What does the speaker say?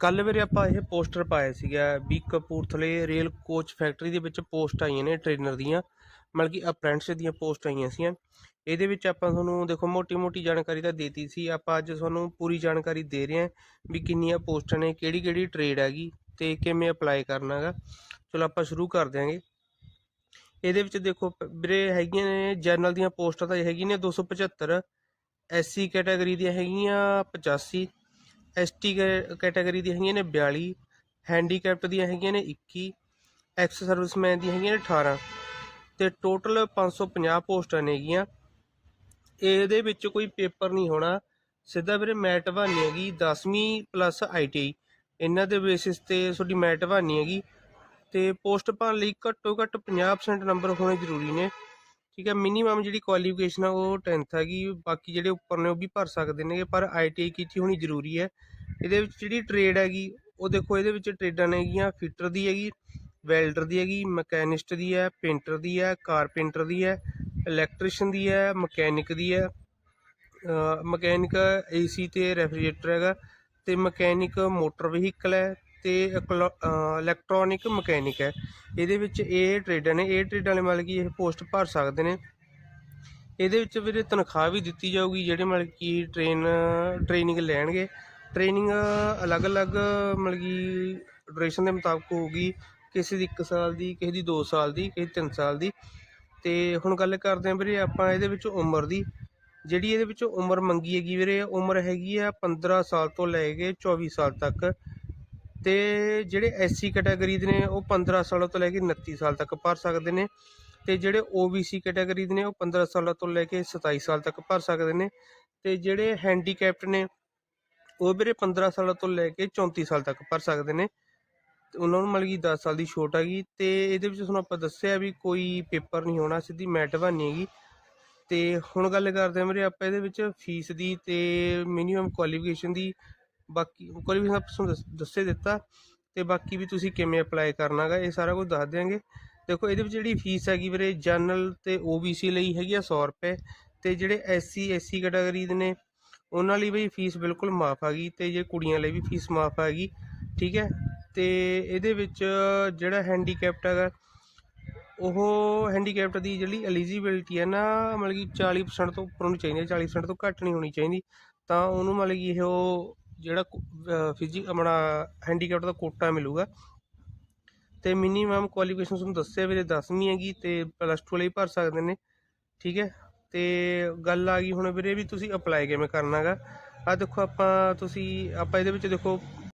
ਕੱਲ ਵੀਰੇ ਆਪਾਂ ਇਹ ਪੋਸਟਰ ਪਾਇਆ ਸੀਗਾ ਵੀ ਕਪੂਰਥਲੇ ਰੇਲ ਕੋਚ ਫੈਕਟਰੀ ਦੇ ਵਿੱਚ ਪੋਸਟ ਆਈਆਂ ਨੇ ਟ੍ਰੇਨਰ ਦੀਆਂ, ਮਤਲਬ ਕਿ ਅਪ੍ਰੈਂਟਿਸ ਦੀਆਂ ਪੋਸਟ ਆਈਆਂ ਸੀਆਂ। ਇਹਦੇ ਵਿੱਚ ਆਪਾਂ ਤੁਹਾਨੂੰ ਦੇਖੋ ਮੋਟੀ-ਮੋਟੀ ਜਾਣਕਾਰੀ ਤਾਂ ਦੇਤੀ ਸੀ, ਆਪਾਂ ਅੱਜ ਤੁਹਾਨੂੰ ਪੂਰੀ ਜਾਣਕਾਰੀ ਦੇ ਰਹੇ ਹਾਂ ਵੀ ਕਿੰਨੀਆਂ ਪੋਸਟਾਂ ਨੇ, ਕਿਹੜੀ-ਕਿਹੜੀ ਟ੍ਰੇਡ ਹੈਗੀ ਤੇ ਕਿਵੇਂ ਅਪਲਾਈ ਕਰਨਾ ਹੈਗਾ। ਚਲੋ ਆਪਾਂ ਸ਼ੁਰੂ ਕਰ ਦਿਆਂਗੇ। ਇਹਦੇ ਵਿੱਚ ਦੇਖੋ ਵੀਰੇ ਹੈਗੀਆਂ ਨੇ ਜਨਰਲ ਦੀਆਂ ਪੋਸਟਾਂ ਤਾਂ ਹੈਗੀਆਂ ਨੇ 275 ਐਸਸੀ ਕੈਟਾਗਰੀ ਦੀਆਂ ਹੈਗੀਆਂ 85 ਐਸਟੀ ਕੈਟਾਗਰੀ ਦੀਆਂ ਹੈਗੀਆਂ ਨੇ 42 ਹੈਂਡੀਕੈਪਟ ਦੀਆਂ ਹੈਗੀਆਂ ਨੇ 21 ਐਕਸ ਸਰਵਿਸਮੈਨ ਦੀਆਂ ਹੈਗੀਆਂ ਨੇ 18 ਤੇ ਟੋਟਲ 550 ਪੋਸਟਾਂ ਨੇਗੀਆਂ ਇਹਦੇ ਵਿੱਚ ਕੋਈ ਪੇਪਰ ਨਹੀਂ ਹੋਣਾ। ਸਿੱਧਾ ਵੀਰੇ ਮੈਟ ਬਹਾਨੀ ਹੈਗੀ 10ਵੀਂ ਪਲੱਸ ਆਈਟੀਆਈ ਇਹਨਾਂ ਦੇ ਬੇਸਿਸ ਤੇ ਤੁਹਾਡੀ ਮੈਟ ਬਹਾਨੀ ਹੈਗੀ ਤੇ ਪੋਸਟ ਭਰਨ ਲਈ ਘੱਟੋ ਘੱਟ 50% ਨੰਬਰ ਹੋਣੇ ਜ਼ਰੂਰੀ ਨੇ। ਠੀਕ ਹੈ ਮਿਨੀਮਮ ਜਿਹੜੀ ਕੁਆਲੀਫਿਕੇਸ਼ਨ ਆ ਉਹ 10th ਹੈਗੀ, ਬਾਕੀ ਜਿਹੜੇ ਉੱਪਰ ਨੇ ਉਹ ਵੀ ਭਰ ਸਕਦੇ ਨੇਗੇ, ਪਰ ਆਈਟੀਆਈ ਕੀਤੀ ਹੋਣੀ ਜ਼ਰੂਰੀ ਹੈ। ਇਹਦੇ ਵਿੱਚ ਜਿਹੜੀ ਟ੍ਰੇਡ ਹੈਗੀ, ਉਹ ਦੇਖੋ ਇਹਦੇ ਵਿੱਚ ਟ੍ਰੇਡਾਂ ਨੇਗੀਆਂ ਫਿਟਰ ਦੀ ਹੈਗੀ ਵੈਲਡਰ ਦੀ ਹੈਗੀ ਮਕੈਨਿਸਟ ਦੀ ਹੈ ਪੇਂਟਰ ਦੀ ਹੈ ਕਾਰਪੈਂਟਰ ਦੀ ਹੈ ਇਲੈਕਟ੍ਰੀਸ਼ੀਅਨ ਦੀ ਹੈ ਮਕੈਨਿਕ ਦੀ ਹੈ। ਮਕੈਨਿਕ ਏਸੀ ਤੇ ਰੈਫਰੀਜਰੇਟਰ ਹੈਗਾ ਤੇ ਮਕੈਨਿਕ ਮੋਟਰ ਵਹੀਕਲ ਹੈ ਤੇ ਇਲੈਕਟ੍ਰੋਨਿਕ ਮਕੈਨਿਕ ਹੈ। ਇਹਦੇ ਵਿੱਚ ਇਹ ਟ੍ਰੇਡਾਂ ਨੇ, ਇਹ ਟ੍ਰੇਡਾਂ ਵਾਲੇ ਮਤਲਬ ਕਿ ਇਹ ਪੋਸਟ ਭਰ ਸਕਦੇ ਨੇ। ਇਹਦੇ ਵਿੱਚ ਵੀਰੇ ਤਨਖਾਹ ਵੀ ਦਿੱਤੀ ਜਾਊਗੀ, ਜਿਹੜੇ ਮਤਲਬ ਕਿ ਟ੍ਰੇਨ ਟ੍ਰੇਨਿੰਗ ਲੈਣਗੇ। ਟ੍ਰੇਨਿੰਗ ਅਲੱਗ-ਅਲੱਗ ਮਤਲਬ ਕਿ ਡਿਊਰੇਸ਼ਨ ਦੇ ਮੁਤਾਬਕ ਹੋਊਗੀ, ਕਿਸੇ ਦੀ 1 ਸਾਲ ਦੀ, ਕਿਸੇ ਦੀ 2 ਸਾਲ ਦੀ, ਕਿਸੇ ਦੀ 3 ਸਾਲ ਦੀ। ਤੇ ਹੁਣ ਗੱਲ ਕਰਦੇ ਹਾਂ ਵੀਰੇ ਆਪਾਂ ਇਹਦੇ ਵਿੱਚ ਉਮਰ ਦੀ। ਜਿਹੜੀ ਇਹਦੇ ਵਿੱਚ ਉਮਰ ਮੰਗੀ ਹੈਗੀ ਵੀਰੇ, ਉਮਰ ਹੈਗੀ ਆ 15 ਸਾਲ ਤੋਂ ਲੈ ਕੇ 24 ਸਾਲ ਤੱਕ। ਤੇ ਜਿਹੜੇ ਐਸਸੀ ਕੈਟਾਗਰੀ ਦੇ ਨੇ, ਉਹ 15 ਸਾਲਾਂ ਤੋਂ ਲੈ ਕੇ 29 ਸਾਲ ਤੱਕ ਭਰ ਸਕਦੇ ਨੇ। ਤੇ ਜਿਹੜੇ OBC ਕੈਟਾਗਰੀ ਦੇ ਨੇ, ਉਹ 15 ਸਾਲਾਂ ਤੋਂ ਲੈ ਕੇ 27 ਸਾਲ ਤੱਕ ਭਰ ਸਕਦੇ ਨੇ। ਤੇ ਜਿਹੜੇ ਹੈਂਡੀਕੈਪਟ ਨੇ, ਉਹ ਵੀਰੇ 15 ਸਾਲਾਂ ਤੋਂ ਲੈ ਕੇ 34 ਸਾਲ ਤੱਕ ਭਰ ਸਕਦੇ ਨੇ। ਤੇ ਉਹਨਾਂ ਨੂੰ ਮਤਲਬ ਕਿ 10 ਸਾਲ ਦੀ ਛੋਟ ਹੈਗੀ ਤੇ ਇਹਦੇ ਵਿੱਚ ਤੁਹਾਨੂੰ ਆਪਾਂ ਦੱਸਿਆ ਵੀ ਕੋਈ ਪੇਪਰ ਨਹੀਂ ਹੋਣਾ, ਸਿੱਧੀ ਮੈਟ ਬਹਾਨੀ ਹੈਗੀ। ਤੇ ਹੁਣ ਗੱਲ ਕਰਦੇ ਹਾਂ ਵੀਰੇ ਆਪਾਂ ਇਹਦੇ ਵਿੱਚ ਫੀਸ ਦੀ ਤੇ ਮਿਨੀਮਮ ਕੁਆਲੀਫਿਕੇਸ਼ਨ ਦੀ। ਬਾਕੀ ਕੁਆਲੀਫਿਕੇਸ਼ਨ ਆਪਾਂ ਤੁਹਾਨੂੰ ਦੱਸ- ਦੱਸੇ ਦਿੱਤਾ ਤੇ ਬਾਕੀ ਵੀ ਤੁਸੀਂ ਕਿਵੇਂ ਅਪਲਾਈ ਕਰਨਾਗਾ, ਇਹ ਸਾਰਾ ਕੁਝ ਦੱਸ ਦਿਆਂਗੇ। ਦੇਖੋ, ਇਹਦੇ ਵਿੱਚ ਜਿਹੜੀ ਫੀਸ ਹੈਗੀ ਵੀਰੇ ਜਨਰਲ ਤੇ OBC ਲਈ ਹੈਗੀ ਆ 100 ਰੁਪਏ ਤੇ ਜਿਹੜੇ SC SC ਕੈਟਾਗਰੀ ਦੇ ਨੇ, ਉਹਨਾਂ ਲਈ ਬਈ ਫੀਸ ਬਿਲਕੁਲ ਮਾਫ ਹੈਗੀ ਤੇ ਜੇ ਕੁੜੀਆਂ ਲਈ ਵੀ ਫੀਸ ਮਾਫ ਹੈਗੀ ਠੀਕ ਹੈ? ਤੇ ਇਹਦੇ ਵਿੱਚ ਜਿਹੜਾ ਹੈਂਡੀਕੈਪਟ ਹੈਗਾ, ਉਹ ਹੈਂਡੀਕੈਪਟ ਦੀ ਜਿਹੜੀ ਐਲੀਜੀਬਿਲਟੀ ਹੈ ਨਾ, ਮਤਲਬ ਕਿ 40% ਤੋਂ ਉੱਪਰ ਹੋਣੀ ਚਾਹੀਦੀ ਹੈ 40% ਤੋਂ ਘੱਟ ਨਹੀਂ ਹੋਣੀ ਚਾਹੀਦੀ, ਤਾਂ ਉਹਨੂੰ ਮਤਲਬ ਕਿ ਇਹ ਉਹ ਜਿਹੜਾ ਫਿਜ਼ੀ ਆਪਣਾ ਹੈਂਡੀਕੈਪਟ ਦਾ ਕੋਟਾ ਮਿਲੂਗਾ। ਤੇ ਮਿਨੀਮਮ ਕੁਆਲੀਫਿਕੇਸ਼ਨ ਤੁਹਾਨੂੰ ਦੱਸਿਆ ਵੀਰੇ 10ਵੀਂ ਹੈਗੀ ਤੇ ਪਲੱਸ 2 ਲਈ ਭਰ ਸਕਦੇ ਨੇ, ਠੀਕ ਹੈ? ਤੇ ਗੱਲ ਆ ਗਈ ਹੁਣ ਵੀਰੇ ਵੀ ਤੁਸੀਂ ਅਪਲਾਈ ਕਿਵੇਂ ਕਰਨਾਗਾ ਆ ਦੇਖੋ ਆਪਾਂ, ਤੁਸੀਂ, ਆਪਾਂ ਇਹਦੇ ਵਿੱਚ ਦੇਖੋ